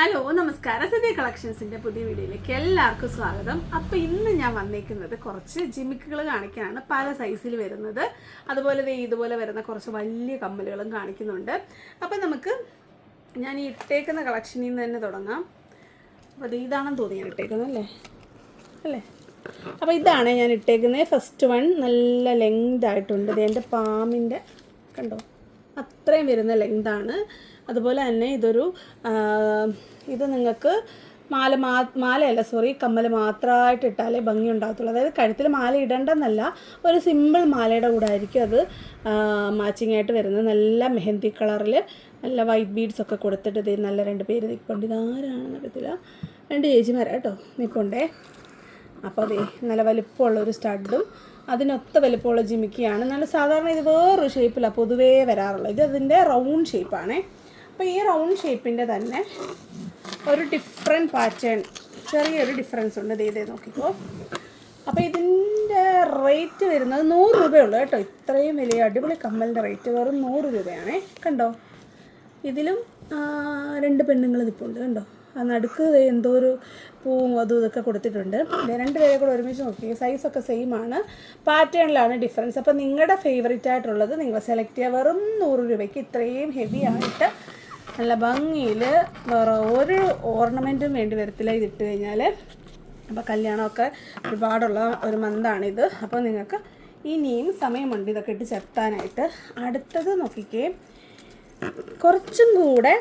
Hello നമസ്കാരം. സദ്യ കളക്ഷൻസിന്റെ പുതിയ വീഡിയോയിലേക്ക് എല്ലാവർക്കും സ്വാഗതം. അപ്പോൾ ഇന്ന് ഞാൻ വന്നേക്കുന്നത് കുറച്ച് ജിമിക്കുകൾ കാണിക്കാനാണ്. പല സൈസിൽ വരുന്നത്. അതുപോലെ ഇതുപോലെ വരുന്ന കുറച്ച് വലിയ കമ്മലുകളും കാണിക്കുന്നുണ്ട്. അപ്പോൾ നമുക്ക് ഞാൻ ഈ ഇട്ടേക്കുന്ന കളക്ഷനിൽ നിന്ന് തന്നെ തുടങ്ങാം. അപ്പോൾ അത് ഇതാണെന്ന് തോന്നി ഞാൻ ഇട്ടേക്കുന്നത് അല്ലേ? അല്ലേ? അപ്പോൾ ഇതാണ് ഞാൻ ഇട്ടേക്കുന്നത്. ഫസ്റ്റ് വൺ നല്ല ലെങ്ത് ആയിട്ടുണ്ട്. ഇത് എന്റെ പാമ്പിന്റെ കണ്ടോ? അത്രയും വരുന്ന ലെങ്താണ് അതുപോലെ തന്നെ ഇതൊരു ഇത് നിങ്ങൾക്ക് മാല മാ മാലയല്ല സോറി കമ്മൽ മാത്രമായിട്ട് ഇട്ടാലേ ഭംഗി ഉണ്ടാകത്തുള്ളൂ അതായത് കഴുത്തിൽ മാല ഇടേണ്ടെന്നല്ല ഒരു സിമ്പിൾ മാലയുടെ കൂടെ ആയിരിക്കും അത് മാച്ചിങ് ആയിട്ട് വരുന്നത്. നല്ല മെഹന്തി കളറിൽ നല്ല വൈറ്റ് ബീഡ്സ് ഒക്കെ കൊടുത്തിട്ട് ഇത് നല്ല രണ്ട് പേര് നിൽപ്പുണ്ട് ഇതാരാണെന്ന് അറിയത്തില്ല. രണ്ട് ചേച്ചിമാരാ കേട്ടോ നിൽപ്പുണ്ടേ അപ്പോൾ അതെ നല്ല വലിപ്പമുള്ള ഒരു സ്റ്റഡും അതിനൊത്ത വലിപ്പമുള്ള ജിമിക്കിയാണ്. നല്ല സാധാരണ ഇത് വേറൊരു ഷേപ്പിലാണ് പൊതുവേ വരാറുള്ളത്. ഇത് അതിന്റെ റൗണ്ട് ഷേപ്പാണേ അപ്പോൾ ഈ റൗണ്ട് ഷേപ്പിന്റെ തന്നെ ഒരു ഡിഫറെന്റ് പാറ്റേൺ ചെറിയൊരു ഡിഫറൻസ് ഉണ്ട്. ഇത് ഇതേ നോക്കിക്കോ. അപ്പോൾ ഇതിന്റെ റേറ്റ് വരുന്നത് നൂറ് രൂപയുള്ളൂ കേട്ടോ. ഇത്രയും വലിയ അടിപൊളി കമ്മലിന്റെ റേറ്റ് വെറും നൂറ് രൂപയാണേ. കണ്ടോ? ഇതിലും രണ്ട് പെണ്ണുങ്ങൾ നിൽപ്പുണ്ട് കണ്ടോ? ആ നടുക്ക് എന്തോ ഒരു പൂവും അതും ഇതൊക്കെ കൊടുത്തിട്ടുണ്ട്. രണ്ട് പേരെ കൂടെ ഒരുമിച്ച് നോക്കി. സൈസൊക്കെ സെയിം ആണ്. പാറ്റേണിലാണ് ഡിഫറൻസ് അപ്പോൾ നിങ്ങളുടെ ഫേവറേറ്റ് ആയിട്ടുള്ളത് നിങ്ങൾ സെലക്ട് ചെയ്യുക വെറും നൂറ് രൂപയ്ക്ക് ഇത്രയും ഹെവി ആയിട്ട് നല്ല ഭംഗിയിൽ വേറെ ഒരു ഓർണമെന്റും വേണ്ടി വരത്തില്ല. ഇതിട്ട് കഴിഞ്ഞാൽ അപ്പോൾ കല്യാണമൊക്കെ ഒരുപാടുള്ള ഒരു മന്താണിത്. അപ്പോൾ നിങ്ങൾക്ക് ഇനിയും സമയമുണ്ട് ഇതൊക്കെ ഇട്ട് ചെത്താനായിട്ട്. അടുത്തത് നോക്കിക്കേ. കുറച്ചും കൂടെ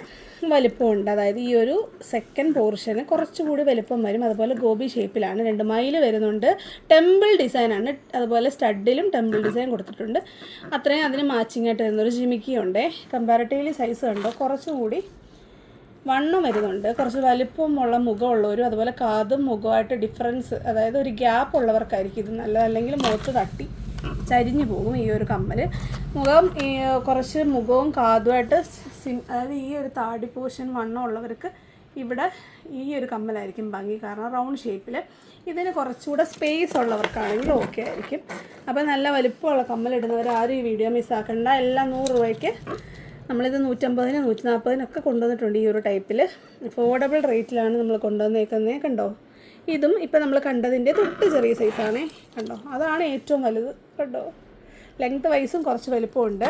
വലിപ്പമുണ്ട്. അതായത് ഈ ഒരു സെക്കൻഡ് പോർഷന് കുറച്ചുകൂടി വലിപ്പം വരും. അതുപോലെ ഗോപി ഷേപ്പിലാണ് രണ്ട് മൈൽ വരുന്നുണ്ട്. ടെമ്പിൾ ഡിസൈനാണ് അതുപോലെ സ്റ്റഡിലും ടെമ്പിൾ ഡിസൈൻ കൊടുത്തിട്ടുണ്ട്. അത്രയും അതിന് മാച്ചിങ് ആയിട്ട് വരുന്നൊരു ജിമിക്കിയുണ്ട് കമ്പാരിറ്റീവ്ലി സൈസ് കണ്ടോ? കുറച്ചുകൂടി വണ്ണം വരുന്നുണ്ട്. കുറച്ച് വലിപ്പമുള്ള മുഖമുള്ളവരും അതുപോലെ കാതും മുഖമായിട്ട് ഡിഫറൻസ് അതായത് ഒരു ഗ്യാപ്പ് ഉള്ളവർക്കായിരിക്കും ഇത് നല്ലത്. അല്ലെങ്കിൽ മുഖത്ത് തട്ടി ചരിഞ്ഞു പോകും ഈ ഒരു കമ്മൽ മുഖം കുറച്ച് മുഖവും കാതുമായിട്ട് സിം അതായത് ഈ ഒരു താടി പോർഷൻ വണ്ണം ഉള്ളവർക്ക് ഇവിടെ ഈ ഒരു കമ്മലായിരിക്കും ഭംഗി. കാരണം റൗണ്ട് ഷേപ്പിൽ ഇതിന് കുറച്ചുകൂടെ സ്പേസ് ഉള്ളവർക്കാണെങ്കിൽ ഓക്കെ ആയിരിക്കും. അപ്പോൾ നല്ല വലിപ്പമുള്ള കമ്മലിടുന്നവർ ആരും ഈ വീഡിയോ മിസ്സാക്കണ്ട. എല്ലാം നൂറ് രൂപയ്ക്ക് നമ്മളിത് നൂറ്റമ്പതിന് നൂറ്റി നാൽപ്പതിനൊക്കെ കൊണ്ടുവന്നിട്ടുണ്ട് ഈ ഒരു ടൈപ്പിൽ അഫോർഡബിൾ റേറ്റിലാണ് നമ്മൾ കൊണ്ടുവന്നേക്കുന്നത് കണ്ടോ? ഇതും ഇപ്പം നമ്മൾ കണ്ടതിന്റെ തൊട്ട് ചെറിയ സൈസാണ് കണ്ടോ? അതാണ് ഏറ്റവും വലുത്. കണ്ടോ? ലെങ്ത് വൈസും കുറച്ച് വലിപ്പമുണ്ട്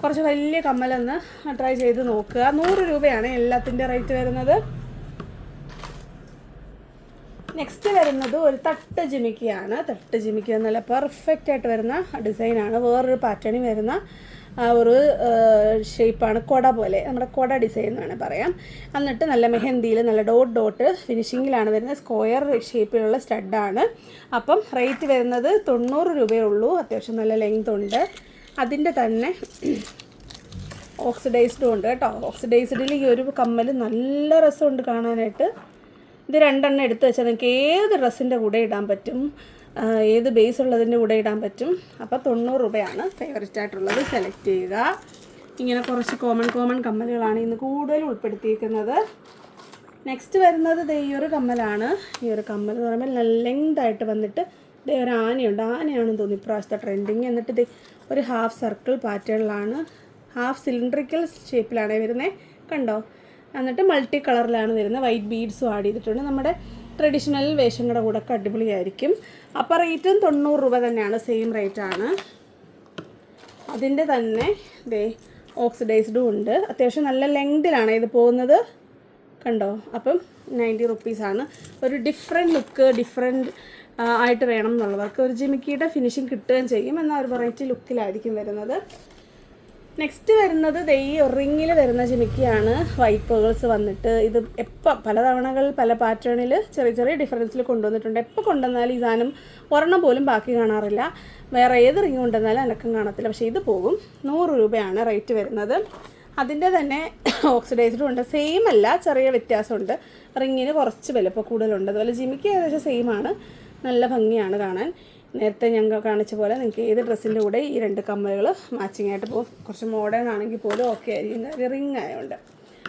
കുറച്ച് വലിയ കമ്മലൊന്ന് ട്രൈ ചെയ്ത് നോക്കുക. നൂറ് രൂപയാണ് എല്ലാത്തിന്റെ റേറ്റ് വരുന്നത്. നെക്സ്റ്റ് വരുന്നത് ഒരു തട്ട് ജിമിക്കിയാണ്. തട്ട് ജിമിക്കി നല്ല പെർഫെക്റ്റ് ആയിട്ട് വരുന്ന ഡിസൈനാണ് വേറൊരു പാറ്റേണിൽ വരുന്ന ആ ഒരു ഷേപ്പാണ് കൊട പോലെ. നമ്മുടെ കൊട ഡിസൈൻ എന്ന് വേണേൽ പറയാം. എന്നിട്ട് നല്ല മെഹന്തിയിൽ നല്ല ഡോട്ട് ഡോട്ട് ഫിനിഷിങ്ങിലാണ് വരുന്നത് സ്ക്വയർ ഷേപ്പിലുള്ള സ്റ്റഡാണ് അപ്പം റേറ്റ് വരുന്നത് തൊണ്ണൂറ് രൂപയേ ഉള്ളൂ. അത്യാവശ്യം നല്ല ലെങ്ത് ഉണ്ട്. അതിന്റെ തന്നെ ഓക്സിഡൈസ്ഡും ഉണ്ട് കേട്ടോ. ഓക്സിഡൈസ്ഡിൽ ഈ ഒരു കമ്മൽ നല്ല രസമുണ്ട് കാണാനായിട്ട്. ഇത് രണ്ടെണ്ണം എടുത്ത് വെച്ചാൽ നിങ്ങൾക്ക് ഏത് ഡ്രസ്സിന്റെ കൂടെ ഇടാൻ പറ്റും? ഏത് ബേസ് ഉള്ളതിന്റെ കൂടെ ഇടാൻ പറ്റും. അപ്പോൾ തൊണ്ണൂറ് രൂപയാണ് ഫേവററ്റ് ആയിട്ടുള്ളത്. സെലക്ട് ചെയ്യുക. ഇങ്ങനെ കുറച്ച് കോമൺ കോമൺ കമ്മലുകളാണ് ഇന്ന് കൂടുതൽ ഉൾപ്പെടുത്തിയിരിക്കുന്നത്. നെക്സ്റ്റ് വരുന്നത് ഈ ഒരു കമ്മലാണ്. ഈ ഒരു കമ്മൽ എന്ന് പറയുമ്പോൾ നല്ല ലെങ്ത് ആയിട്ട് വന്നിട്ട് ദേ ഒരു ആനയുണ്ട്. ആനയാണെന്ന് തോന്നി ഇപ്രാവശ്യത്തെ ട്രെൻഡിങ് എന്നിട്ട് ദേ ഒരു ഹാഫ് സർക്കിൾ പാറ്റേണിലാണ് ഹാഫ് സിലിണ്ടറിക്കൽ ഷേപ്പിലാണ് വരുന്നത് കണ്ടോ? എന്നിട്ട് മൾട്ടി കളറിലാണ് വരുന്നത്. വൈറ്റ് ബീഡ്സും ആഡ് ചെയ്തിട്ടുണ്ട്. നമ്മുടെ ട്രഡീഷണൽ വേഷങ്ങളുടെ കൂടെ ഒക്കെ അടിപൊളിയായിരിക്കും. അപ്പോൾ റേറ്റും തൊണ്ണൂറ് രൂപ തന്നെയാണ് സെയിം റേറ്റാണ് അതിന്റെ തന്നെ ദേ ഓക്സിഡൈസ്ഡും ഉണ്ട്. അത്യാവശ്യം നല്ല ലെങ്തിലാണ് ഇത് പോകുന്നത്. കണ്ടോ? അപ്പം നയന്റി റുപ്പീസാണ് ഒരു ഡിഫറെന്റ് ലുക്ക് ഡിഫറെന്റ് ആയിട്ട് വേണം എന്നുള്ളവർക്ക് ഒരു ജിമിക്കിയുടെ ഫിനിഷിങ് കിട്ടുകയും ചെയ്യും. എന്നാൽ ഒരു വെറൈറ്റി ലുക്കിലായിരിക്കും വരുന്നത്. നെക്സ്റ്റ് വരുന്നത് ദേ ഈ റിങ്ങിൽ വരുന്ന ജിമിക്കിയാണ് വൈറ്റ് പേഴ്സ് വന്നിട്ട്. ഇത് എപ്പോൾ പല തവണകൾ പല പാറ്റേണിൽ ചെറിയ ചെറിയ ഡിഫറൻസിൽ കൊണ്ടുവന്നിട്ടുണ്ട്. എപ്പോൾ കൊണ്ടുവന്നാലും ഈ സാധനം ഒരെണ്ണം പോലും ബാക്കി കാണാറില്ല. വേറെ ഏത് റിങ് കൊണ്ടുവന്നാലും അനക്കം കാണത്തില്ല. പക്ഷേ ഇത് പോകും. നൂറ് രൂപയാണ് റേറ്റ് വരുന്നത്. അതിന്റെ തന്നെ ഓക്സിഡൈസ്ഡും ഉണ്ട്. സെയിം അല്ല ചെറിയ വ്യത്യാസമുണ്ട്. റിങ്ങിന് കുറച്ച് വിലപ്പോൾ കൂടുതലുണ്ട്. അതുപോലെ ജിമിക്ക് ഏകദേശം സെയിമാണ് നല്ല ഭംഗിയാണ് കാണാൻ. നേരത്തെ ഞങ്ങൾ കാണിച്ച പോലെ നിങ്ങൾക്ക് ഏത് ഡ്രസ്സിന്റെ കൂടെ ഈ രണ്ട് കമ്മലുകൾ മാച്ചിങ് ആയിട്ട് പോകും. കുറച്ച് മോഡേൺ ആണെങ്കിൽ പോലും ഓക്കെ ആയിരിക്കും. റിങ് ആയതുകൊണ്ട്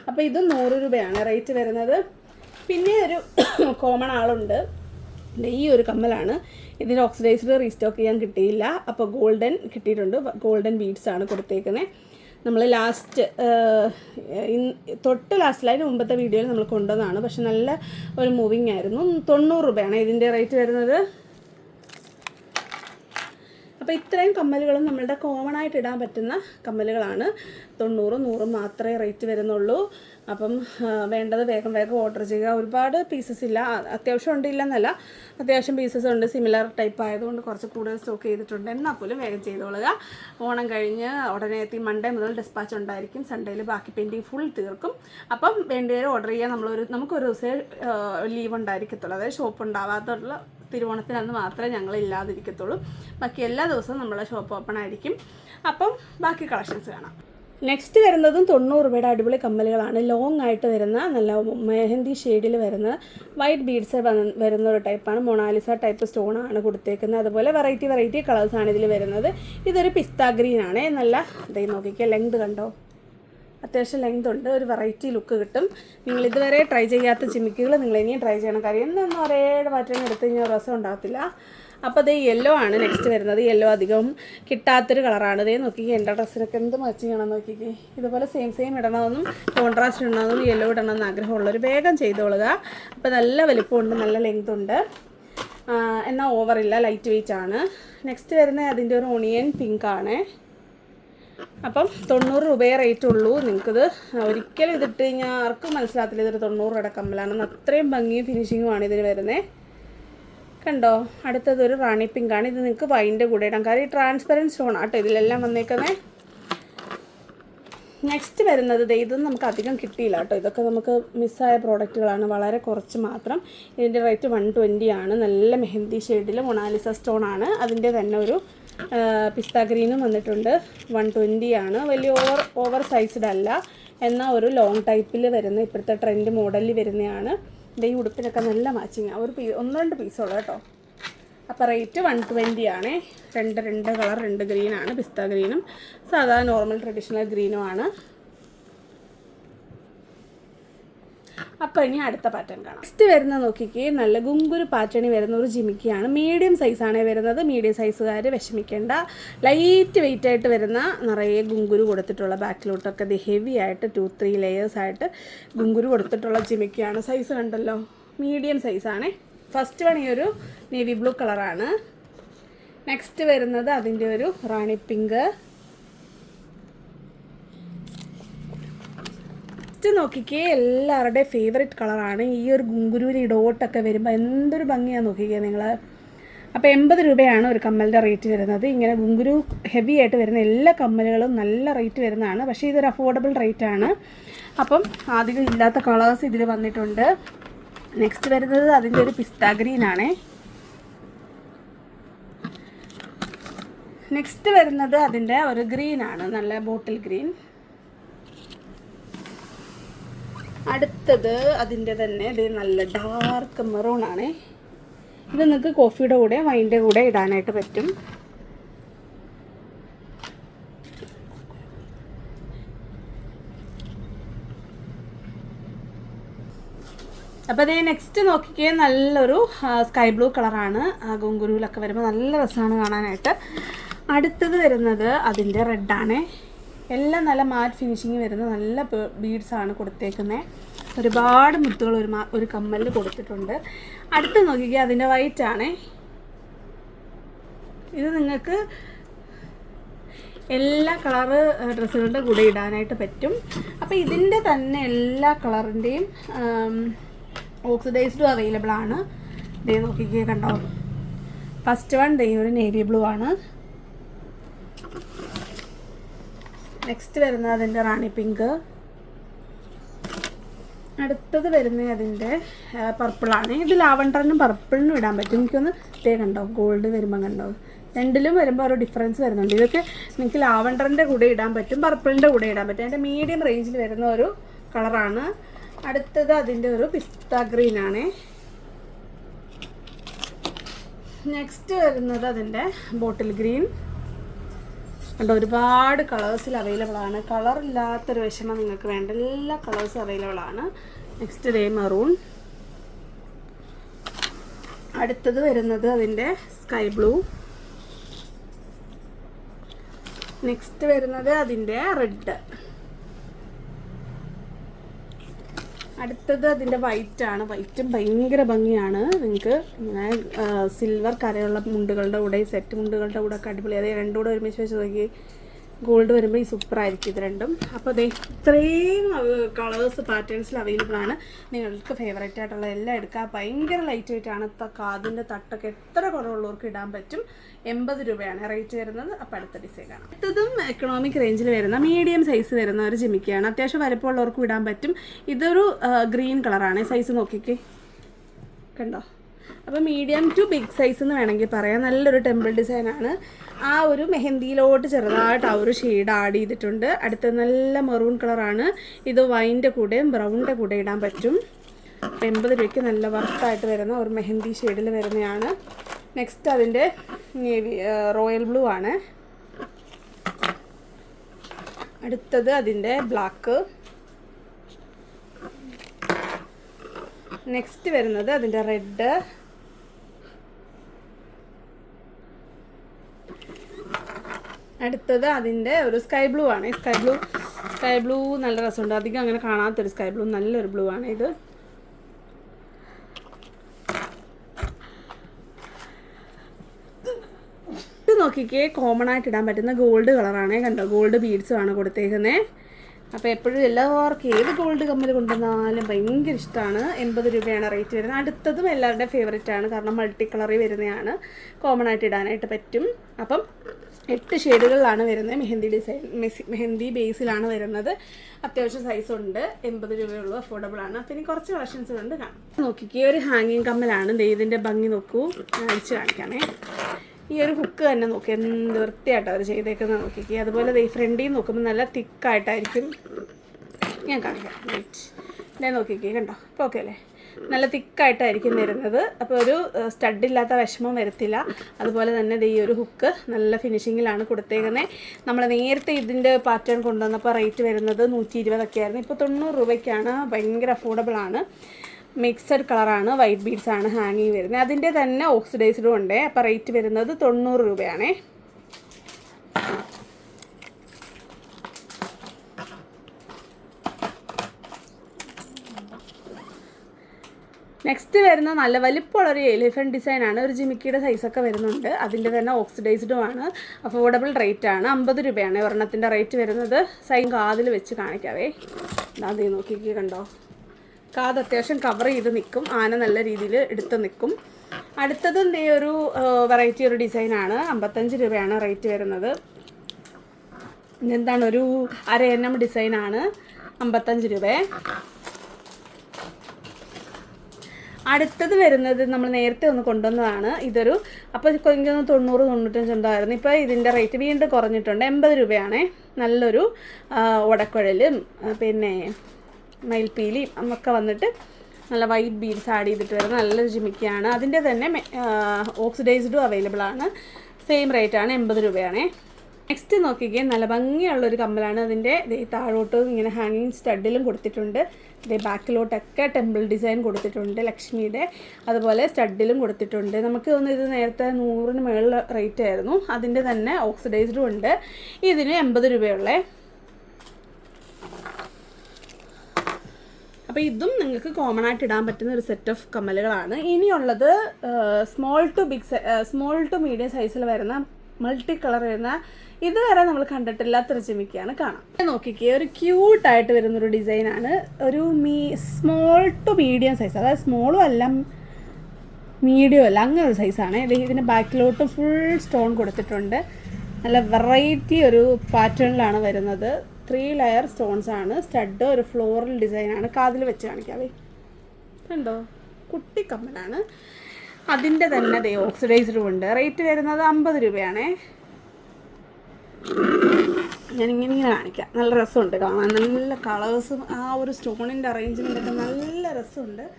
അപ്പോൾ ഇത് നൂറ് രൂപയാണ് റേറ്റ് വരുന്നത്. പിന്നെ ഒരു കോമൺ ആളുണ്ട്. ഈ ഒരു കമ്മലാണ്. ഇതിന്റെ ഓക്സിഡൈസ്ഡ് റീസ്റ്റോക്ക് ചെയ്യാൻ കിട്ടിയില്ല. അപ്പോൾ ഗോൾഡൻ കിട്ടിയിട്ടുണ്ട്. ഗോൾഡൻ ബീഡ്സ് ആണ് കൊടുത്തേക്കുന്നത് നമ്മൾ ലാസ്റ്റ് തൊട്ട് ലാസ്റ്റിൽ അതിന് മുമ്പത്തെ വീഡിയോയിൽ നമ്മൾ കൊണ്ടുവന്നതാണ്. പക്ഷെ നല്ല ഒരു മൂവിങ് ആയിരുന്നു. തൊണ്ണൂറ് രൂപയാണ് ഇതിന്റെ റേറ്റ് വരുന്നത്. അപ്പോൾ ഇത്രയും കമ്മലുകളും നമ്മളുടെ കോമൺ ആയിട്ട് ഇടാൻ പറ്റുന്ന കമ്മലുകളാണ്. തൊണ്ണൂറും നൂറും മാത്രമേ റേറ്റ് വരുന്നുള്ളൂ. അപ്പം വേണ്ടത് വേഗം വേഗം ഓർഡർ ചെയ്യുക. ഒരുപാട് പീസസ് ഇല്ല. അത്യാവശ്യം ഉണ്ട് ഇല്ലെന്നല്ല. അത്യാവശ്യം പീസസ് ഉണ്ട്. സിമിലർ ടൈപ്പ് ആയതുകൊണ്ട് കുറച്ച് കൂടുതൽ സ്റ്റോക്ക് ചെയ്തിട്ടുണ്ട്. എന്നാൽ പോലും വേഗം ചെയ്തോളുക. ഓണം കഴിഞ്ഞ് ഉടനെ എത്തി. മൺഡേ മുതൽ ഡിസ്പാച്ച് ഉണ്ടായിരിക്കും. സൺഡേയിൽ ബാക്കി പെയിന്റിങ് ഫുൾ തീർക്കും. അപ്പം വേണ്ടിയവർ ഓർഡർ ചെയ്യാൻ നമ്മളൊരു നമുക്കൊരു ദിവസമേ ലീവ് ഉണ്ടായിരിക്കത്തുള്ളൂ. അതായത് ഷോപ്പ് ഉണ്ടാവാത്തുള്ള തിരുവോണത്തിന് അന്ന് മാത്രമേ ഞങ്ങൾ ഇല്ലാതിരിക്കത്തുള്ളൂ ബാക്കി എല്ലാ ദിവസവും നമ്മളെ ഷോപ്പ് ഓപ്പൺ ആയിരിക്കും. അപ്പം ബാക്കി കളക്ഷൻസ് കാണാം. നെക്സ്റ്റ് വരുന്നതും തൊണ്ണൂറ് രൂപയുടെ അടിപൊളി കമ്മലുകളാണ്. ലോങ് ആയിട്ട് വരുന്ന നല്ല മെഹന്തി ഷെയ്ഡിൽ വരുന്ന വൈറ്റ് ബീഡ്സ് വരുന്ന ഒരു ടൈപ്പാണ് മൊണാലിസ ടൈപ്പ് സ്റ്റോൺ ആണ് കൊടുത്തേക്കുന്നത്. അതുപോലെ വെറൈറ്റി വെറൈറ്റി കളേഴ്സാണ് ഇതിൽ വരുന്നത്. ഇതൊരു പിസ്ത ഗ്രീൻ ആണ് നല്ല ദേ നോക്കിക്കുക ലെങ്ത് കണ്ടോ? അത്യാവശ്യം ലെങ്ത് ഉണ്ട് ഒരു വെറൈറ്റി ലുക്ക് കിട്ടും. നിങ്ങൾ ഇതുവരെ ട്രൈ ചെയ്യാത്ത ചിമിക്കുകൾ നിങ്ങൾ ഇനിയും ട്രൈ ചെയ്യണം. കാര്യം എന്നൊന്നും ഒരേ പാറ്റേൺ എടുത്ത് കഴിഞ്ഞാൽ രസം ഉണ്ടാകത്തില്ല. അപ്പോൾ അത് യെല്ലോ ആണ് നെക്സ്റ്റ് വരുന്നത്. യെല്ലോ അധികം കിട്ടാത്തൊരു കളറാണ് ഇതേ നോക്കിക്കേ എന്റെ ഡ്രസ്സിനൊക്കെ എന്ത് മാച്ച് ചെയ്യണം നോക്കിക്കേ. ഇതുപോലെ സെയിം സെയിം ഇടണമെന്നും കോൺട്രാസ്റ്റ് ഇടണമെന്നും യെല്ലോ ഇടണമെന്ന് ആഗ്രഹമുള്ളവർ വേഗം ചെയ്തോളുക. അപ്പോൾ നല്ല വലിപ്പമുണ്ട് നല്ല ലെങ്ത് ഉണ്ട്. എന്നാൽ ഓവറില്ല ലൈറ്റ് വെയിറ്റ് ആണ്. നെക്സ്റ്റ് വരുന്നത് അതിന്റെ ഒരു ഓണിയൻ പിങ്ക് ആണ്. അപ്പം തൊണ്ണൂറ് രൂപയെ റേറ്റ് ഉള്ളൂ നിങ്ങൾക്കിത് ഒരിക്കലും ഇതിട്ട് കഴിഞ്ഞാൽ ആർക്കും മനസ്സിലാകത്തില്ല. ഇതൊരു തൊണ്ണൂറ് രൂപയുടെ കമ്മലാണെന്ന് അത്രയും ഭംഗിയും ഫിനിഷിങ്ങുമാണ് ഇതിന് വരുന്നത് കണ്ടോ? അടുത്തത് ഒരു റാണി പിങ്കാണ് ഇത് നിങ്ങൾക്ക് വൈന്റെ കൂടെ ഇടാം. കാര്യം ഈ ട്രാൻസ്പെറന്റ് സ്റ്റോൺ ആട്ടോ ഇതിലെല്ലാം വന്നേക്കുന്നത് നെക്സ്റ്റ് വരുന്നത് ഇതൊന്നും നമുക്ക് അധികം കിട്ടിയില്ല കേട്ടോ. ഇതൊക്കെ നമുക്ക് മിസ്സായ പ്രോഡക്റ്റുകളാണ് വളരെ കുറച്ച് മാത്രം. ഇതിന്റെ റേറ്റ് വൺ ട്വന്റി ആണ്. നല്ല മെഹന്തി ഷെയ്ഡിൽ മൊണാലിസ സ്റ്റോൺ ആണ്. അതിന്റെ തന്നെ ഒരു പിസ്ത ഗ്രീനും വന്നിട്ടുണ്ട്. വൺ ട്വന്റി ആണ്. വലിയ ഓവർ ഓവർ സൈസ്ഡ് അല്ല. എന്നാൽ ഒരു ലോങ് ടൈപ്പിൽ വരുന്ന ഇപ്പോഴത്തെ ട്രെൻഡ് മോഡലിൽ വരുന്നതാണ്. ഈ ഉടുപ്പിനൊക്കെ നല്ല മാച്ചിങ് ഒരു പീ ഒന്ന് രണ്ട് പീസുള്ളൂ കേട്ടോ. അപ്പോൾ റേറ്റ് വൺ ട്വന്റി ആണ്. രണ്ട് രണ്ട് കളർ രണ്ട് ഗ്രീനാണ് പിസ്ത ഗ്രീനും. സാധാരണ നോർമൽ ട്രഡീഷണൽ ഗ്രീനും ആണ്. അപ്പോൾ ഇനി അടുത്ത പാറ്റേൺ കാണാം. നെക്സ്റ്റ് വരുന്ന നോക്കിക്കേ നല്ല ഗുങ്കുരു പാറ്റേണി വരുന്ന ഒരു ജിമിക്കിയാണ്. മീഡിയം സൈസാണ് വരുന്നത്. മീഡിയം സൈസുകാർ വിഷമിക്കേണ്ട. ലൈറ്റ് വെയിറ്റ് ആയിട്ട് വരുന്ന നിറയെ ഗുങ്കുരു കൊടുത്തിട്ടുള്ള ബാക്കിലോട്ടൊക്കെ ഇത് ഹെവി ആയിട്ട് ടു ത്രീ ലെയേഴ്സ് ആയിട്ട് ഗുങ്കുരു കൊടുത്തിട്ടുള്ള ജിമിക്കിയാണ്. സൈസ് കണ്ടല്ലോ? മീഡിയം സൈസാണേ ഫസ്റ്റ് വൺ ഈ ഒരു നേവി ബ്ലൂ കളറാണ് നെക്സ്റ്റ് വരുന്നത് അതിന്റെ ഒരു റാണി പിങ്ക് ഫസ്റ്റ് നോക്കിക്കേ എല്ലാവരുടെയും ഫേവറേറ്റ് കളറാണ് ഈ ഒരു ഗുങ്കുരുവിന് ഈ ഡോട്ടൊക്കെ വരുമ്പോൾ എന്തൊരു ഭംഗിയാണ് നോക്കിക്കേ നിങ്ങൾ അപ്പോൾ എൺപത് രൂപയാണ് ഒരു കമ്മലിന്റെ റേറ്റ് വരുന്നത്. ഇങ്ങനെ ഗുങ്കുരു ഹെവി ആയിട്ട് വരുന്ന എല്ലാ കമ്മലുകളും നല്ല റേറ്റ് വരുന്നതാണ്. പക്ഷേ ഇതൊരു അഫോർഡബിൾ റേറ്റ് ആണ്. അപ്പം അധികം ഇല്ലാത്ത കളേഴ്സ് ഇതിൽ വന്നിട്ടുണ്ട്. നെക്സ്റ്റ് വരുന്നത് അതിന്റെ ഒരു പിസ്ത ഗ്രീൻ നെക്സ്റ്റ് വരുന്നത് അതിന്റെ ഒരു ഗ്രീനാണ് നല്ല ബോട്ടിൽ ഗ്രീൻ അടുത്തത് അതിന്റെ തന്നെ ഇത് നല്ല ഡാർക്ക് മെറൂൺ ആണ്. ഇത് നിങ്ങൾക്ക് കോഫിയുടെ കൂടെ വൈന്റെ കൂടെ ഇടാനായിട്ട് പറ്റും. അപ്പോൾ അതേ നെക്സ്റ്റ് നോക്കിക്കേ നല്ലൊരു സ്കൈ ബ്ലൂ കളറാണ് ഗുങ്കുരുവിലൊക്കെ വരുമ്പോൾ നല്ല രസമാണ് കാണാനായിട്ട്. അടുത്തത് വരുന്നത് അതിന്റെ റെഡാണ് എല്ലാം നല്ല മാറ്റ് ഫിനിഷിങ് വരുന്ന നല്ല ബീഡ്സ് ആണ് കൊടുത്തേക്കുന്നത് ഒരുപാട് മുത്തുകൾ ഒരു മാ ഒരു കമ്മലിൽ കൊടുത്തിട്ടുണ്ട്. അടുത്ത് നോക്കിക്കേ അതിന്റെ വൈറ്റ് ആണ്. ഇത് നിങ്ങൾക്ക് എല്ലാ കളറ് ഡ്രസ്സുകളുടെ കൂടെ ഇടാനായിട്ട് പറ്റും. അപ്പോൾ ഇതിന്റെ തന്നെ എല്ലാ കളറിന്റെയും ഓക്സിഡൈസ്ഡും അവൈലബിൾ ആണ്. ദേ നോക്കിക്കേ കണ്ടോ. ഫസ്റ്റ് വൺ ദേ ഒരു നേവി ബ്ലൂ ആണ്. നെക്സ്റ്റ് വരുന്നത് അതിന്റെ റാണി പിങ്ക്. അടുത്തത് വരുന്നത് അതിന്റെ പർപ്പിളാണ് ഇത് ലാവണ്ടറിനും പർപ്പിളിനും ഇടാൻ പറ്റും. എനിക്കൊന്ന് തേ കണ്ടോ ഗോൾഡ് വരുമ്പോൾ കണ്ടോ. രണ്ടിലും വരുമ്പോൾ ഒരു ഡിഫറൻസ് വരുന്നുണ്ട്. ഇതൊക്കെ നിങ്ങൾക്ക് ലാവണ്ടറിന്റെ കൂടെ ഇടാൻ പറ്റും പർപ്പിളിന്റെ കൂടെ ഇടാൻ പറ്റും. അതിന്റെ മീഡിയം റേഞ്ചിൽ വരുന്ന ഒരു കളറാണ് അടുത്തത് അതിന്റെ ഒരു പിസ്ത ഗ്രീൻ ആണ്. നെക്സ്റ്റ് വരുന്നത് അതിന്റെ ബോട്ടിൽ ഗ്രീൻ ഉണ്ട് ഒരുപാട് കളേഴ്സിൽ അവൈലബിൾ ആണ്. കളർ ഇല്ലാത്തൊരു വിഷമം നിങ്ങൾക്ക് വേണ്ട. എല്ലാ കളേഴ്സും അവൈലബിൾ ആണ്. നെക്സ്റ്റ് ഡേ മെറൂൺ അടുത്തത് വരുന്നത് അതിന്റെ സ്കൈ ബ്ലൂ നെക്സ്റ്റ് വരുന്നത് അതിന്റെ റെഡ് അടുത്തത് അതിന്റെ ആണ്. വൈറ്റും ഭയങ്കര ഭംഗിയാണ്. നിങ്ങൾക്ക് ഇങ്ങനെ സിൽവർ കരയുള്ള മുണ്ടുകളുടെ കൂടെ സെറ്റ് മുണ്ടുകളുടെ കൂടെ ഒക്കെ അടിപൊളി. അതായത് രണ്ടും കൂടെ ഒരുമിച്ച് വെച്ച് നോക്കി. ഗോൾഡ് വരുമ്പോൾ ഈ സൂപ്പർ ആയിരിക്കും ഇത് രണ്ടും. അപ്പോൾ അതെ ഇത്രയും കളേഴ്സ് പാറ്റേൺസിൽ അവൈലബിൾ ആണ്. നിങ്ങൾക്ക് ഫേവറേറ്റ് ആയിട്ടുള്ള എല്ലാം എടുക്കുക ഭയങ്കര ലൈറ്റ് വെയിറ്റ് ആണ്. കാതിന്റെ തട്ടൊക്കെ എത്ര കുറവുള്ളവർക്ക് ഇടാൻ പറ്റും? എൺപത് രൂപയാണ് റേറ്റ് വരുന്നത്. അപ്പോൾ അടുത്ത ഡിസൈൻ ആണ് അടുത്തതും എക്കണോമിക് റേഞ്ചിൽ വരുന്ന മീഡിയം സൈസ് വരുന്ന ഒരു ജിമിക്കയാണ്. അത്യാവശ്യം വലുപ്പമുള്ളവർക്കും ഇടാൻ പറ്റും. ഇതൊരു ഗ്രീൻ കളറാണ് സൈസ് നോക്കിക്കേ. കണ്ടോ? അപ്പോൾ മീഡിയം ടു ബിഗ് സൈസ് എന്ന് വേണമെങ്കിൽ പറയാം. നല്ലൊരു ടെമ്പിൾ ഡിസൈനാണ് ആ ഒരു മെഹന്തിയിലോട്ട് ചെറുതായിട്ട് ആ ഒരു ഷെയ്ഡ് ആഡ് ചെയ്തിട്ടുണ്ട്. അടുത്ത നല്ല മെറൂൺ കളറാണ് ഇത് വൈന്റെ കൂടെയും ബ്രൗണിന്റെ കൂടെ ഇടാൻ പറ്റും. എൺപത് രൂപയ്ക്ക് നല്ല വർത്തായിട്ട് വരുന്ന ഒരു മെഹന്തി ഷെയ്ഡിൽ വരുന്നതാണ്. നെക്സ്റ്റ് അതിന്റെ നേവി റോയൽ ബ്ലൂ ആണ്. അടുത്തത് അതിന്റെ ബ്ലാക്ക് നെക്സ്റ്റ് വരുന്നത് അതിന്റെ റെഡ് അടുത്തത് അതിന്റെ ഒരു സ്കൈ ബ്ലൂ ആണ്. സ്കൈ ബ്ലൂ സ്കൈ ബ്ലൂ നല്ല രസമുണ്ട്. അധികം അങ്ങനെ കാണാത്തൊരു സ്കൈ ബ്ലൂ നല്ലൊരു ബ്ലൂ ആണ് ഇത്. നോക്കിക്കേ കോമൺ ആയിട്ട് ഇടാൻ പറ്റുന്ന ഗോൾഡ് കളറാണ് കണ്ടോ? ഗോൾഡ് ബീഡ്സും ആണ് കൊടുത്തേക്കുന്നത് അപ്പോൾ എപ്പോഴും എല്ലാവർക്കും ഏത് ഗോൾഡ് കമ്മൽ കൊണ്ടുവന്നാലും ഭയങ്കര ഇഷ്ടമാണ് എൺപത് രൂപയാണ് റേറ്റ് വരുന്നത്. അടുത്തതും എല്ലാവരുടെയും ഫേവറേറ്റ് ആണ്. കാരണം മൾട്ടി കളറിൽ വരുന്നതാണ് കോമൺ ആയിട്ട് ഇടാനായിട്ട് പറ്റും. അപ്പം എട്ട് ഷെയ്ഡുകളിലാണ് വരുന്നത്. മെഹന്തി ഡിസൈൻ മെഹന്തി ബേസിലാണ് വരുന്നത്. അത്യാവശ്യം സൈസ് ഉണ്ട്. എൺപത് രൂപയുള്ളൂ. അഫോർഡബിൾ ആണ്. ഇനി കുറച്ച് കളക്ഷൻസ് ഉണ്ട് കാണാം. നോക്കിക്കേ ഒരു ഹാങ്ങിങ് കമ്മലാണ്. ഇതിന്റെ ഭംഗി നോക്കൂ. അഴിച്ച് കാണിക്കാമേ. ഈ ഒരു ഹുക്ക് തന്നെ നോക്കി. എന്ത് വൃത്തിയായിട്ടാണ് അവർ ചെയ്തേക്കുന്നത് നോക്കിക്കേ അതുപോലെ ഈ ഫ്രണ്ടിൽ നോക്കുമ്പോൾ നല്ല തിക്കായിട്ടായിരിക്കും. ഞാൻ കാണിക്കാം. വെയിറ്റ് ഞാൻ നോക്കിക്കേ കണ്ടോ? അപ്പോൾ ഓക്കെ അല്ലേ? നല്ല തിക്കായിട്ടായിരിക്കും വരുന്നത്. അപ്പോൾ ഒരു സ്റ്റഡില്ലാത്ത വിഷമം വരത്തില്ല. അതുപോലെ തന്നെ ഈ ഒരു ഹുക്ക് നല്ല ഫിനിഷിങ്ങിലാണ് കൊടുത്തേക്കുന്നത് നമ്മൾ നേരത്തെ ഇതിന്റെ പാറ്റേൺ കൊണ്ടുവന്നപ്പോൾ റേറ്റ് വരുന്നത് നൂറ്റി ഇരുപതൊക്കെ ആയിരുന്നു ഇപ്പോൾ തൊണ്ണൂറ് രൂപയ്ക്കാണ്. ഭയങ്കര അഫോർഡബിൾ ആണ്. മിക്സഡ് കളറാണ് വൈറ്റ് ബീഡ്സ് ആണ് ഹാങ്ങിങ് വരുന്നത്. അതിന്റെ തന്നെ ഓക്സിഡൈസ്ഡും ഉണ്ട്. അപ്പോൾ റേറ്റ് വരുന്നത് തൊണ്ണൂറ് രൂപയാണേ. നെക്സ്റ്റ് വരുന്ന നല്ല വലിപ്പമുള്ളൊരു എലിഫന്റ് ഡിസൈൻ ആണ്. ഒരു ജിമിക്കിയുടെ സൈസൊക്കെ വരുന്നുണ്ട്. അതിന്റെ തന്നെ ഓക്സിഡൈസ്ഡും ആണ്. അഫോർഡബിൾ റേറ്റ് ആണ്. അമ്പത് രൂപയാണ്. ഒരെണ്ണത്തിന്റെ റേറ്റ് വരുന്നത്. സൈൻ കാതിൽ വെച്ച് കാണിക്കാവേ. അത് നോക്കിക്കേ കണ്ടോ? കാത് അത്യാവശ്യം കവർ ചെയ്ത് നിൽക്കും ആന നല്ല രീതിയിൽ എടുത്ത് നിൽക്കും അടുത്തത് ഈ ഒരു വെറൈറ്റി ഒരു ഡിസൈനാണ് അമ്പത്തഞ്ച് രൂപയാണ് റേറ്റ് വരുന്നത്. എന്താണ് ഒരു അര എൻ എം ഡിസൈനാണ് അമ്പത്തഞ്ച് രൂപ. അടുത്തത് വരുന്നത് നമ്മൾ നേരത്തെ ഒന്ന് കൊണ്ടുവന്നതാണ്. ഇതൊരു അപ്പോൾ എനിക്കൊന്ന് തൊണ്ണൂറ് തൊണ്ണൂറ്റഞ്ച് ഉണ്ടായിരുന്നു ഇപ്പോൾ ഇതിന്റെ റേറ്റ് വീണ്ടും കുറഞ്ഞിട്ടുണ്ട്. എൺപത് രൂപയാണേ. നല്ലൊരു ഉടക്കുഴലും. പിന്നെ മയിൽപ്പീലിയും ഒക്കെ വന്നിട്ട് നല്ല വൈറ്റ് ബീഡ്സ് ആഡ് ചെയ്തിട്ട് വരുന്ന നല്ല ജിമിക്കയാണ്. അതിന്റെ തന്നെ ഓക്സിഡൈസ്ഡും അവൈലബിൾ ആണ്. സെയിം റേറ്റ് ആണ് എൺപത് രൂപയാണേ. നെക്സ്റ്റ് നോക്കിക്കേ നല്ല ഭംഗിയുള്ളൊരു കമ്മലാണ് അതിന്റെ താഴോട്ട് ഇങ്ങനെ ഹാങ്ങിങ് സ്റ്റഡിലും കൊടുത്തിട്ടുണ്ട്. ദേ ബാക്കിലോട്ടൊക്കെ ടെമ്പിൾ ഡിസൈൻ കൊടുത്തിട്ടുണ്ട് ലക്ഷ്മിയുടെ. അതുപോലെ സ്റ്റഡിലും കൊടുത്തിട്ടുണ്ട്. നമുക്ക് തോന്നുന്നു ഇത് നേരത്തെ നൂറിന് മുകളിൽ റേറ്റ് ആയിരുന്നു. അതിന്റെ തന്നെ ഓക്സിഡൈസ്ഡും ഉണ്ട്. ഇതിന് എൺപത് രൂപയുള്ളേ. അപ്പോൾ ഇതും നിങ്ങൾക്ക് കോമൺ ആയിട്ട് ഇടാൻ പറ്റുന്ന ഒരു സെറ്റ് ഓഫ് കമ്മലുകളാണ്. ഇനിയുള്ളത് small to big small to medium സൈസിൽ വരുന്ന മൾട്ടി കളർ വരുന്ന ഇതുവരെ നമ്മൾ കണ്ടിട്ടില്ലാത്തൊരു ജിമിക്കാണ് കാണാം. നോക്കിക്കേ ഒരു ക്യൂട്ടായിട്ട് വരുന്നൊരു ഡിസൈനാണ്. ഒരു മീ സ്മോൾ ടു മീഡിയം സൈസ് അതായത് സ്മോളും അല്ല മീഡിയം അല്ല അങ്ങനെ ഒരു സൈസാണ് ഇത് ഇതിന് ബാക്കിലോട്ട് ഫുൾ സ്റ്റോൺ കൊടുത്തിട്ടുണ്ട്. നല്ല വെറൈറ്റി ഒരു പാറ്റേണിലാണ് വരുന്നത്. ത്രീ ലെയർ സ്റ്റോൺസ് ആണ്. സ്റ്റഡ് ഒരു ഫ്ലോറൽ ഡിസൈനാണ് കാതിൽ വെച്ച് കാണിക്കാവേ കണ്ടോ? കുട്ടി കമ്മലാണ്. അതിന്റെ തന്നെ ദേ ഓക്സിഡൈസ്ഡും ഉണ്ട്. റേറ്റ് വരുന്നത് അമ്പത് രൂപയാണേ. ഞാൻ ഇങ്ങനെ കാണിക്കാം. നല്ല രസമുണ്ട് കാണാൻ. നല്ല കളേഴ്സും ആ ഒരു സ്റ്റോണിന്റെ അറേഞ്ച്മെന്റ് ഒക്കെ നല്ല രസമുണ്ട്.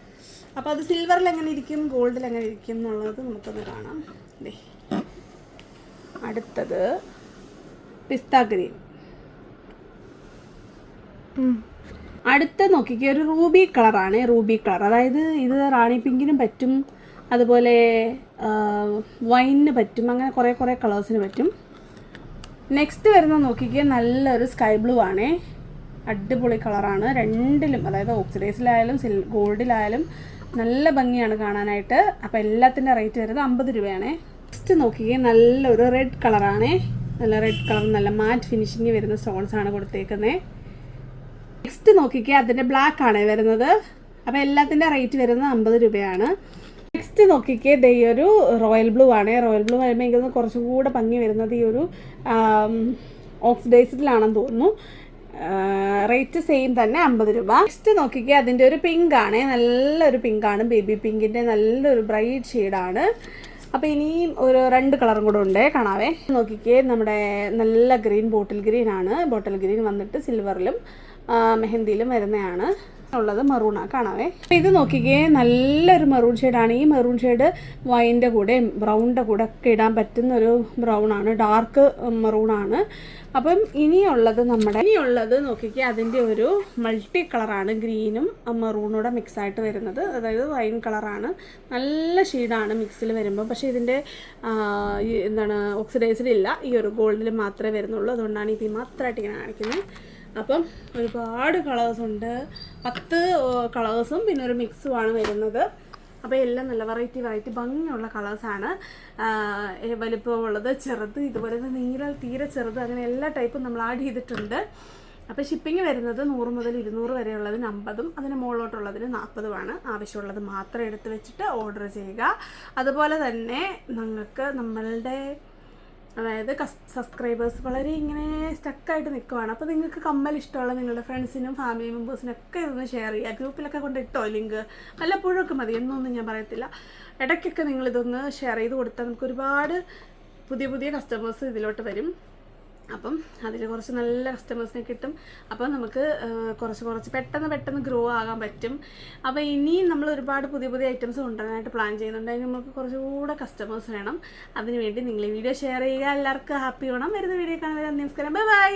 അപ്പോൾ അത് സിൽവറിൽ എങ്ങനെ ഇരിക്കും ഗോൾഡിൽ എങ്ങനെ ഇരിക്കും എന്നുള്ളത് നമുക്കൊന്ന് കാണാം. ദേ. അടുത്തത് പിസ്ത ഗ്രീൻ അടുത്ത നോക്കിക്കേ ഒരു റൂബി കളറാണ് റൂബി കളർ. അതായത് ഇത് റാണി പിങ്കിനും പറ്റും അതുപോലെ വൈനിന് പറ്റും അങ്ങനെ കുറേ കുറേ കളേഴ്സിന് പറ്റും. നെക്സ്റ്റ് വരുന്ന നോക്കിക്കേ നല്ലൊരു സ്കൈ ബ്ലൂ ആണ്. അടിപൊളി കളറാണ്. രണ്ടിലും അതായത് ഓക്സിഡൈസിലായാലും സിൽ ഗോൾഡിലായാലും നല്ല ഭംഗിയാണ് കാണാനായിട്ട്. അപ്പോൾ എല്ലാത്തിന്റെ റേറ്റ് വരുന്നത് അമ്പത് രൂപയാണ്. നെക്സ്റ്റ് നോക്കിക്കേ നല്ലൊരു റെഡ് കളറാണ്. നല്ല റെഡ് കളർ നല്ല മാറ്റ് ഫിനിഷിങ് വരുന്ന സ്റ്റോൺസ് ആണ് കൊടുത്തേക്കുന്നത് നെക്സ്റ്റ് നോക്കിക്കേ അതിന്റെ ബ്ലാക്ക് ആണ് വരുന്നത്. അപ്പോൾ എല്ലാത്തിന്റെ റേറ്റ് വരുന്നത് അമ്പത് രൂപയാണ്. നെക്സ്റ്റ് നോക്കിക്കേ ദേ ഈ ഒരു റോയൽ ബ്ലൂ ആണ്. റോയൽ ബ്ലൂ വരുമ്പോൾ എനിക്ക് കുറച്ചും കൂടെ ഭംഗി വരുന്നത് ഈ ഒരു ഓക്സിഡൈസിലാണെന്ന് തോന്നുന്നു. റേറ്റ് സെയിം തന്നെ അമ്പത് രൂപ. നെക്സ്റ്റ് നോക്കിക്കേ അതിന്റെ ഒരു പിങ്ക് ആണ്. നല്ലൊരു പിങ്ക് ആണ്. ബേബി പിങ്കിന്റെ നല്ലൊരു ബ്രൈറ്റ് ഷെയ്ഡാണ് അപ്പോൾ ഇനിയും ഒരു രണ്ട് കളറും കൂടെ ഉണ്ട് കാണാവേ. നോക്കിക്കേ നമ്മുടെ നല്ല ഗ്രീൻ ബോട്ടിൽ ഗ്രീൻ ആണ്. ബോട്ടിൽ ഗ്രീൻ വന്നിട്ട് സിൽവറിലും മെഹന്തിയിലും വരുന്നതാണ്. ഉള്ളത് മെറൂണാ കാണാവേ. അപ്പോൾ ഇത് നോക്കിക്കേ നല്ലൊരു മെറൂൺ ഷെയ്ഡാണ് ഈ മെറൂൺ ഷെയ്ഡ് വൈന്റെ കൂടെ ബ്രൗണിന്റെ കൂടെ ഒക്കെ ഇടാൻ പറ്റുന്ന ഒരു ബ്രൗൺ ആണ്. ഡാർക്ക് മെറൂൺ ആണ്. അപ്പം ഇനിയുള്ളത് നമ്മുടെ ഇനിയുള്ളത് നോക്കിക്കേ അതിന്റെ ഒരു മൾട്ടി കളറാണ് ഗ്രീനും മെറൂണൂടെ മിക്സ് ആയിട്ട് വരുന്നത്. അതായത് വൈൻ കളറാണ് നല്ല ഷെയ്ഡാണ് മിക്സിൽ വരുമ്പോൾ പക്ഷേ ഇതിന്റെ എന്താണ് ഓക്സിഡൈസ്ഡ് ഇല്ല. ഈ ഒരു ഗോൾഡിൽ മാത്രമേ വരുന്നുള്ളൂ. അതുകൊണ്ടാണ് ഇത് മാത്രമായിട്ട് ഇങ്ങനെ കാണിക്കുന്നത്. അപ്പം ഒരുപാട് കളേഴ്സ് ഉണ്ട്. പത്ത് കളേഴ്സും പിന്നെ ഒരു മിക്സുമാണ് വരുന്നത്. അപ്പോൾ എല്ലാം നല്ല വെറൈറ്റി വെറൈറ്റി ഭംഗിയുള്ള കളേഴ്സാണ് വലിപ്പമുള്ളത് ചെറുത് ഇതുപോലെ തന്നെ നീല തീരെ ചെറുത് അങ്ങനെ എല്ലാ ടൈപ്പും നമ്മൾ ആഡ് ചെയ്തിട്ടുണ്ട്. അപ്പോൾ ഷിപ്പിംഗ് വരുന്നത് നൂറ് മുതൽ ഇരുന്നൂറ് വരെയുള്ളതിന് അമ്പതും അതിന് മുകളിലോട്ടുള്ളതിന് നാൽപ്പതുമാണ് ആവശ്യമുള്ളത് മാത്രം എടുത്ത് വെച്ചിട്ട് ഓർഡർ ചെയ്യുക. അതുപോലെ തന്നെ നിങ്ങൾക്ക് നമ്മളുടെ അതായത് സബ്സ്ക്രൈബേഴ്സ് വളരെ ഇങ്ങനെ സ്റ്റക്കായിട്ട് നിൽക്കുവാണ്. അപ്പോൾ നിങ്ങൾക്ക് കമ്മൽ ഇഷ്ടമുള്ള നിങ്ങളുടെ ഫ്രണ്ട്സിനും ഫാമിലി മെമ്പേഴ്സിനും ഒക്കെ ഇതൊന്ന് ഷെയർ ചെയ്യുക. ഗ്രൂപ്പിലൊക്കെ കൊണ്ട് ഇട്ടോ ലിങ്ക്? വല്ലപ്പോഴൊക്കെ മതി. എന്നൊന്നും ഞാൻ പറയത്തില്ല. ഇടയ്ക്കൊക്കെ നിങ്ങളിതൊന്ന് ഷെയർ ചെയ്ത് കൊടുത്താൽ നമുക്ക് ഒരുപാട് പുതിയ പുതിയ കസ്റ്റമേഴ്സ് ഇതിലോട്ട് വരും. അപ്പം അതിൽ കുറച്ച് നല്ല കസ്റ്റമേഴ്സിനെ കിട്ടും. അപ്പം നമുക്ക് കുറച്ച് കുറച്ച് പെട്ടെന്ന് പെട്ടെന്ന് ഗ്രോ ആകാൻ പറ്റും. അപ്പോൾ ഇനിയും നമ്മൾ ഒരുപാട് പുതിയ പുതിയ ഐറ്റംസ് കൊണ്ടുവരാനായിട്ട് പ്ലാൻ ചെയ്യുന്നുണ്ട്. അതിന് നമുക്ക് കുറച്ചുകൂടെ കസ്റ്റമേഴ്സ് വേണം. അതിനുവേണ്ടി നിങ്ങൾ ഈ വീഡിയോ ഷെയർ ചെയ്യുക. എല്ലാവർക്കും ഹാപ്പി വേണം വരുന്ന വീഡിയോ കാണാൻ നമസ്കാരം. Bye bye